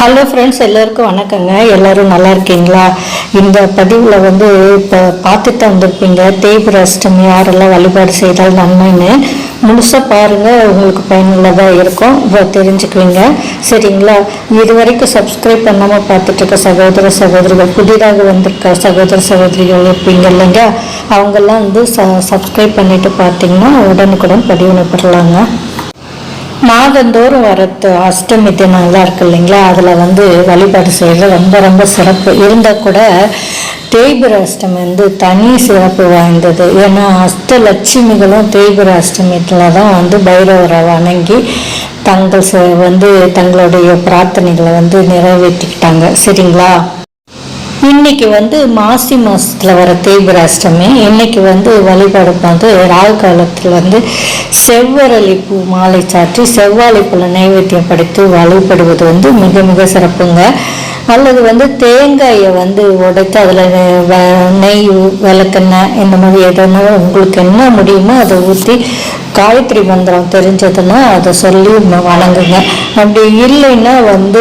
Hello friends எல்லாருக்கும் வணக்கங்க. எல்லோரும் நல்லா இருக்கீங்களா? இந்த பதிவில் வந்து இப்போ பார்த்துட்டு வந்திருப்பீங்க. தேய்பிர அஷ்டமி யாரெல்லாம் வழிபாடு செய்தால் நன்மைன்னு. முழுசாக பாருங்கள் உங்களுக்கு பயனுள்ளதாக இருக்கும். தெரிஞ்சுக்குவீங்க. சரிங்களா? இது வரைக்கும் சப்ஸ்கிரைப் பண்ணாமல் பார்த்துட்ருக்க சகோதர சகோதரிகள் புதிதாக வந்திருக்க சகோதர சகோதரிகள் இருப்பீங்க இல்லைங்க? அவங்கெல்லாம் வந்து ச சப்ஸ்கிரைப் பண்ணிவிட்டு பார்த்தீங்கன்னா உடனுக்குடன் பதிவு பெறலாங்க மாதந்தோறும் வரத்து அஷ்டமி தினம்லாம் இருக்கு இல்லைங்களா? அதில் வந்து வழிபாடு செய்கிறது ரொம்ப ரொம்ப சிறப்பு. இருந்தால் கூட தேய்பிர அஷ்டமி வந்து தனி சிறப்பு வாய்ந்தது. ஏன்னா அஷ்டலட்சுமிகளும் தேய்பிர அஷ்டமியில் தான் வந்து பைரவரை வணங்கி தங்கள் ச- வந்து தங்களுடைய பிரார்த்தனைகளை வந்து நிறைவேற்றிக்கிட்டாங்க. சரிங்களா? இன்னைக்கு வந்து மாசி மாசத்துல வர தேய்பிர இன்னைக்கு வந்து வழிபாடு வந்து ராகு காலத்தில் வந்து செவ்வரளி பூ மாலை சாற்றி செவ்வாழை பழ நைவேத்தியம் படைத்து வழிபடுவது வந்து மிக மிக சிறப்புங்க. அல்லது வந்து தேங்காயை வந்து உடைத்து அதில் நெய் விளக்கெண்ணெய் இந்த மாதிரி எதனா உங்களுக்கு என்ன முடியுமோ அதை ஊற்றி காயத்ரி மந்திரம் தெரிஞ்சதுன்னா அதை சொல்லி வணங்குங்க. அப்படி இல்லைன்னா வந்து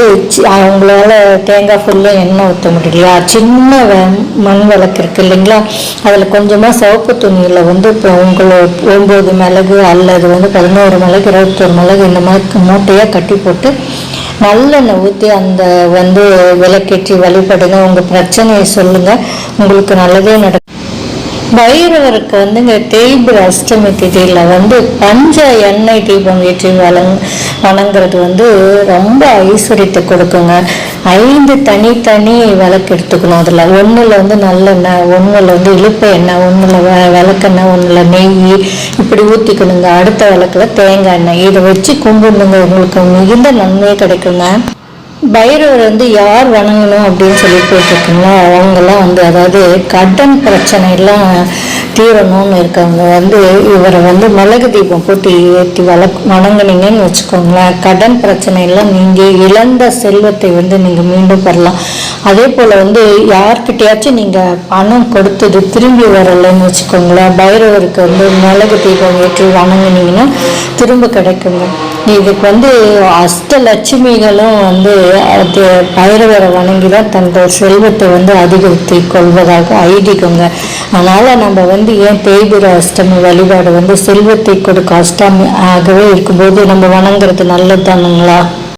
அவங்களால தேங்காய் ஃபுல்லாக எண்ணெய் ஊற்ற முடியலையா? சின்ன வெ- மண் விளக்கு இருக்குது இல்லைங்களா? அதில் கொஞ்சமாக சிவப்பு துணியில் வந்து இப்போ உங்களோட ஒம்பது மிளகு அல்லது வந்து பதினோரு மிளகு இருபத்தொரு மிளகு இந்த மாதிரி மூட்டையாக கட்டி போட்டு நல்லெண்ணெய் ஊற்றி அந்த வந்து விளக்கேற்றி வழிபடுங்க. உங்கள் பிரச்சனையை சொல்லுங்கள் உங்களுக்கு நல்லதே நடக்கும். பைரவருக்கு வந்துங்க தேய்பிர அஷ்டமி திதியில் வந்து பஞ்ச எண்ணெய் தீபம் ஏற்றி வழங்க வணங்குறது வந்து ரொம்ப ஐஸ்வர்யத்தை கொடுக்குங்க. ஐந்து தனித்தனி விளக்கு எடுத்துக்கணும் அதில். ஒன்றில் வந்து நல்லெண்ணெய் ஒன்றில் வந்து இழுப்பு எண்ணெய் ஒன்றில் வ விளக்கெண்ணெய் ஒன்றில் நெய். இப்படி ஊற்றிக்கணுங்க அடுத்த விளக்குல தேங்காய் எண்ணெய். இதை வச்சு கும்பிடணுங்க. உங்களுக்கு மிகுந்த நன்மை கிடைக்குங்க. பைரவர் வந்து யார் வணங்கணும் அப்படின்னு சொல்லி போட்டிருக்கீங்களோ அவங்கெல்லாம் வந்து அதாவது கடன் பிரச்சனை எல்லாம் தீரணும்னு இருக்கவங்க வந்து இவரை வந்து மிளகு தீபம் போட்டு ஏற்றி வள வணங்குனீங்கன்னு வச்சுக்கோங்களேன். கடன் பிரச்சனையெல்லாம் நீங்கள் இழந்த செல்வத்தை வந்து நீங்கள் மீண்டும் பெறலாம். அதே போல் வந்து யார்கிட்டயாச்சும் நீங்கள் பணம் கொடுத்தது திரும்பி வரலைன்னு வச்சுக்கோங்களேன். பைரவருக்கு வந்து மிளகு தீபம் ஏற்றி வணங்குனீங்கன்னா திரும்ப கிடைக்குங்க. இதுக்கு வந்து அஷ்டலட்சுமிகளும் வந்து அது பைரவரை வணங்கி தான் தங்கள் செல்வத்தை வந்து அதிகரித்து கொள்வதாக ஐதீகங்க. அதனால் நம்ம வந்து வந்து ஏன் தேய்பிர அஷ்டமி வழிபாடு வந்து செல்வத்தை கொடுக்க அஷ்டமி ஆகவே இருக்கும்போது நம்ம வணங்குறது நல்லது தானுங்களா?